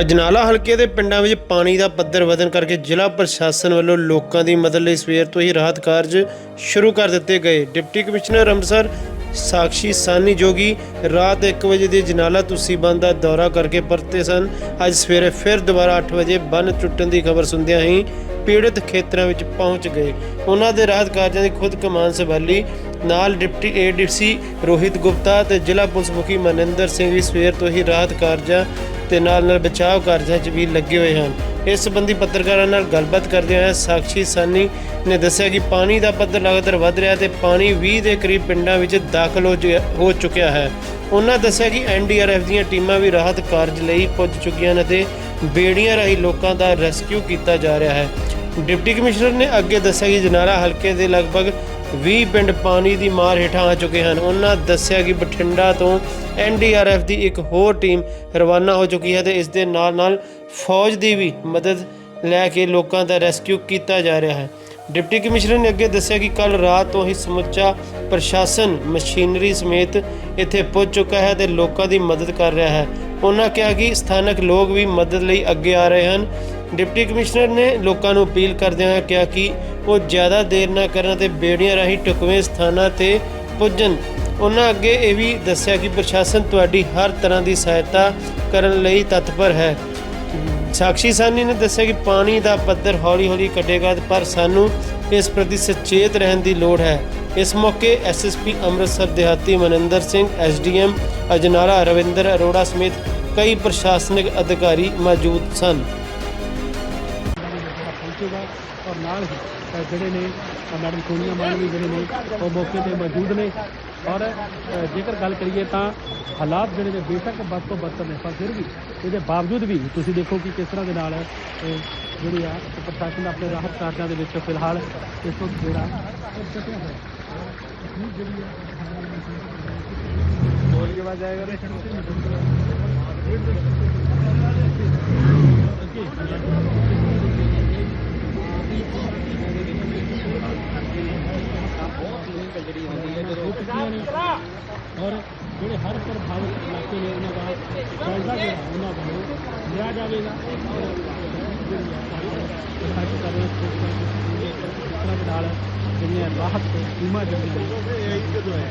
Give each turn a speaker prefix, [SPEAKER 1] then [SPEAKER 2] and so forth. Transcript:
[SPEAKER 1] ਅਜਨਾਲਾ ਹਲਕੇ ਦੇ ਪਿੰਡਾਂ ਵਿੱਚ ਪਾਣੀ ਦਾ ਪੱਧਰ ਵਧਣ ਕਰਕੇ ਜ਼ਿਲ੍ਹਾ ਪ੍ਰਸ਼ਾਸਨ ਵੱਲੋਂ ਲੋਕਾਂ ਦੀ ਮਦਦ ਲਈ ਸਵੇਰ ਤੋਂ ਹੀ ਰਾਹਤ ਕਾਰਜ ਸ਼ੁਰੂ ਕਰ ਦਿੱਤੇ ਗਏ। ਡਿਪਟੀ ਕਮਿਸ਼ਨਰ ਅੰਮ੍ਰਿਤਸਰ ਸਾਕਸ਼ੀ ਸਾਨੀ ਜੋਗੀ, ਰਾਤ 1 ਵਜੇ ਦੇ ਜਨਾਲਾ ਤੁਸੀਂ ਬੰਦ ਦਾ ਦੌਰਾ ਕਰਕੇ ਪਰਤੇ ਸਨ। ਅੱਜ ਸਵੇਰੇ ਫਿਰ ਦੁਬਾਰਾ 8 ਵਜੇ ਬੰਨ ਟੁੱਟਣ ਦੀ ਖਬਰ ਸੁਣਦਿਆਂ ਹੀ ਪੀੜਤ ਖੇਤਰਾਂ ਵਿੱਚ ਪਹੁੰਚ ਗਏ। ਉਹਨਾਂ ਦੇ ਰਾਹਤ ਕਾਰਜਾਂ ਦੀ ਖੁਦ ਕਮਾਨ ਸੰਭਾਲੀ ਨਾਲ ਡਿਪਟੀ ਏਡੀਸੀ ਰੋਹਿਤ ਗੁਪਤਾ ਤੇ ਜ਼ਿਲ੍ਹਾ ਪੁਲਿਸ ਮੁਖੀ ਮਨਿੰਦਰ ਸਿੰਘ ਵੀ ਸਵੇਰ ਤੋਂ ਹੀ ਰਾਹਤ ਕਾਰਜਾਂ ਤੇ ਨਾਲ ਨਾਲ ਬਚਾਅ ਕਾਰਜਾਂ 'ਚ ਵੀ ਲੱਗੇ ਹੋਏ ਹਨ। ਇਸ ਸੰਬੰਧੀ ਪੱਤਰਕਾਰਾਂ ਨਾਲ ਗੱਲਬਾਤ ਕਰਦਿਆਂ ਹੋਇਆ ਸਾਕਸ਼ੀ ਸਾਨੀ ਨੇ ਦੱਸਿਆ ਕਿ ਪਾਣੀ ਦਾ ਪੱਧਰ ਲਗਾਤਾਰ ਵਧ ਰਿਹਾ ਤੇ ਪਾਣੀ 20 ਦੇ ਕਰੀਬ ਪਿੰਡਾਂ ਵਿੱਚ ਦਾਖਲ ਹੋ ਚੁ- ਹੋ ਚੁੱਕਿਆ ਹੈ। ਉਹਨਾਂ ਦੱਸਿਆ ਕਿ ਐਨਡੀਆਰਐਫ ਦੀਆਂ ਟੀਮਾਂ ਵੀ ਰਾਹਤ ਕਾਰਜ ਲਈ ਪੁੱਜ ਚੁੱਕੀਆਂ ਨੇ ਤੇ ਬੇੜੀਆਂ ਰਾਹੀਂ ਲੋਕਾਂ ਦਾ ਰੈਸਕਿਊ ਕੀਤਾ ਜਾ ਰਿਹਾ ਹੈ। ਡਿਪਟੀ ਕਮਿਸ਼ਨਰ ਨੇ ਅੱਗੇ ਦੱਸਿਆ ਕਿ ਜਨਾਲਾ ਹਲਕੇ ਦੇ ਲਗਭਗ 20 ਪਿੰਡ ਪਾਣੀ ਦੀ ਮਾਰ ਹੇਠਾਂ ਆ ਚੁੱਕੇ ਹਨ। ਉਹਨਾਂ ਦੱਸਿਆ ਕਿ ਬਠਿੰਡਾ ਤੋਂ ਐਨਡੀਆਰਐਫ ਦੀ ਇੱਕ ਹੋਰ ਟੀਮ ਰਵਾਨਾ ਹੋ ਚੁੱਕੀ ਹੈ ਤੇ ਇਸ ਦੇ ਨਾਲ ਨਾਲ ਫੌਜ ਦੀ ਵੀ ਮਦਦ ਲੈ ਕੇ ਲੋਕਾਂ ਦਾ ਰੈਸਕਿਊ ਕੀਤਾ ਜਾ ਰਿਹਾ ਹੈ। ਡਿਪਟੀ ਕਮਿਸ਼ਨਰ ਨੇ ਅੱਗੇ ਦੱਸਿਆ ਕਿ ਕੱਲ ਰਾਤ ਤੋਂ ਹੀ ਸਮੁੱਚਾ ਪ੍ਰਸ਼ਾਸਨ ਮਸ਼ੀਨਰੀ ਸਮੇਤ ਇੱਥੇ ਪਹੁੰਚ ਚੁੱਕਾ ਹੈ ਤੇ ਲੋਕਾਂ ਦੀ ਮਦਦ ਕਰ ਰਿਹਾ ਹੈ। ਉਹਨਾਂ ਕਿਹਾ ਕਿ ਸਥਾਨਕ ਲੋਕ ਵੀ ਮਦਦ ਲਈ ਅੱਗੇ ਆ ਰਹੇ ਹਨ। ਡਿਪਟੀ ਕਮਿਸ਼ਨਰ ਨੇ ਲੋਕਾਂ ਨੂੰ ਅਪੀਲ ਕਰਦਿਆਂ ਹੋਇਆਂ ਕਿਹਾ ਕਿ ਉਹ ਜ਼ਿਆਦਾ ਦੇਰ ਨਾ ਕਰਨ ਤੇ ਬੇੜੀਆਂ ਰਾਹੀਂ ਟੁਕਵੇਂ ਸਥਾਨਾਂ ਤੇ ਪੁੱਜਣ। ਉਹਨਾਂ ਅੱਗੇ ਇਹ ਵੀ ਦੱਸਿਆ ਕਿ ਪ੍ਰਸ਼ਾਸਨ ਤੁਹਾਡੀ ਹਰ ਤਰ੍ਹਾਂ ਦੀ ਸਹਾਇਤਾ ਕਰਨ ਲਈ ਤਤਪਰ ਹੈ। ਸਾਕਸ਼ੀ ਸਾਨੀ ਨੇ ਦੱਸਿਆ ਕਿ ਪਾਣੀ ਦਾ ਪੱਧਰ ਹੌਲੀ-ਹੌਲੀ ਘਟੇਗਾ, ਪਰ ਸਾਨੂੰ ਇਸ ਪ੍ਰਤੀ ਸੁਚੇਤ ਰਹਿਣ ਦੀ ਲੋੜ ਹੈ। ਇਸ ਮੌਕੇ ਐਸਐਸਪੀ ਅੰਮ੍ਰਿਤਸਰ ਦਿਹਾਤੀ ਮਨਿੰਦਰ ਸਿੰਘ ਐਸਡੀਐਮ ਅਜਨਾਲਾ ਰਵਿੰਦਰ ਅਰੋੜਾ ਸਮੇਤ ਕਈ ਪ੍ਰਸ਼ਾਸਨਿਕ ਅਧਿਕਾਰੀ ਮੌਜੂਦ ਸਨ।
[SPEAKER 2] ਔਰ ਨਾਲ ਹੀ ਜਿਹੜੇ ਨੇ ਮੈਡਮ ਸੋਨੀਆ ਮਾਨ ਵੀ ਜਿਹੜੇ ਨੇ, ਉਹ ਮੌਕੇ ਤੇ ਮੌਜੂਦ ਨੇ। ਔਰ ਜੇਕਰ ਗੱਲ ਕਰੀਏ ਤਾਂ ਹਾਲਾਤ ਜਿਹੜੇ ਨੇ ਬੇਸ਼ੱਕ ਬਦ ਤੋਂ ਬਦਤਰ ਨੇ, ਪਰ ਫਿਰ ਵੀ ਇਹਦੇ ਬਾਵਜੂਦ ਵੀ ਤੁਸੀਂ ਦੇਖੋ ਕਿ ਕਿਸ ਤਰ੍ਹਾਂ ਦੇ ਨਾਲ ਜਿਹੜੀ ਆ ਪ੍ਰਸ਼ਾਸਨ ਆਪਣੇ ਰਾਹਤ ਕਾਰਜਾਂ ਦੇ ਵਿੱਚ ਫਿਲਹਾਲ ਇਸ ਵਕਤ ਜਿਹੜਾ ਉਹ ਚੱਕਿਆ ਹੋਇਆ ਹੈ। ਤਕਨੀਕ ਜਿਹੜੀ ਹੈ ਬੋਲ ਕੇ ਬਾਅਦ ਆਏਗਾ ਔਰ ਜਿਹੜੇ ਹਰ ਪ੍ਰਭਾਵਿਤ ਇਲਾਕੇ ਨੇ ਉਹਨਾਂ ਦਾ ਜਾਇਜ਼ਾ ਜਿਹੜਾ ਉਹਨਾਂ ਵੱਲੋਂ ਲਿਆ ਜਾਵੇਗਾ ਔਰ ਜਿਹੜੀ ਆ ਸਾਰੀ ਸਾਡੀ ਕਰੇ ਇਸ ਤਰ੍ਹਾਂ ਦੇ ਨਾਲ ਜਿਹੜੀਆਂ ਰਾਹਤ ਟੀਮਾਂ ਜਿਹੜੀਆਂ ਨੇ ਇਹ ਜਦੋਂ ਹੈ